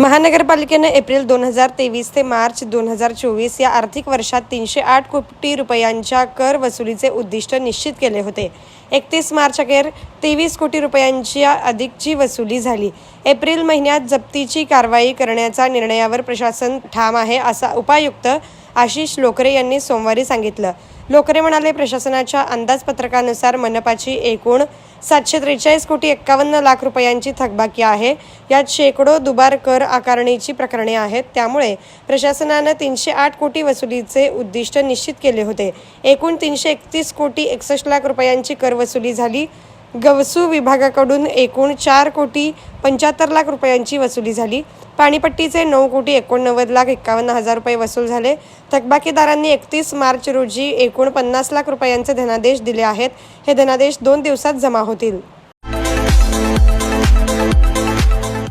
महानगरपालिकेनं एप्रिल दोन हजार तेवीस ते मार्च दोन हजार चोवीस या आर्थिक वर्षात तीनशे आठ कोटी रुपयांच्या कर वसुलीचे उद्दिष्ट निश्चित केले होते. एकतीस मार्च अखेर तेवीस कोटी रुपयांच्या अधिकची वसुली झाली. एप्रिल महिन्यात जप्तीची कारवाई करण्याचा निर्णयावर प्रशासन ठाम आहे असा उपायुक्त आशिष लोकरे यांनी सोमवारी सांगितलं. लोकरे म्हणाले प्रशासनाच्या अंदाजपत्रकानुसार मनपाची एकूण सातशे त्रेचाळीस कोटी एक्कावन्न लाख रुपयांची थकबाकी आहे. यात शेकडो दुबार कर आकारणीची प्रकरणे आहेत. त्यामुळे प्रशासनानं तीनशे आठ कोटी वसुलीचे उद्दिष्ट निश्चित केले होते. एकूण तीनशे एकतीस कोटी एकसष्ट लाख रुपयांची कर वसुली झाली. गवसू विभागाकडून एकूण चार कोटी पंच्याहत्तर लाख रुपयांची वसुली झाली. पाणीपट्टीचे नऊ कोटी एकोणनव्वद लाख एक्कावन्न हजार रुपये वसूल झाले. थकबाकीदारांनी एकतीस मार्च रोजी एकूण पन्नास लाख रुपयांचे धनादेश दिले आहेत. हे धनादेश दोन दिवसात जमा होतील.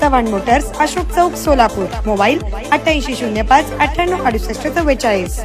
चव्हाण मोटर्स अशोक चौक सोलापूर. मोबाईल अठ्ठ्याऐंशी शून्य पाच अठ्ठ्याण्णव अडुसष्ट चव्वेचाळीस.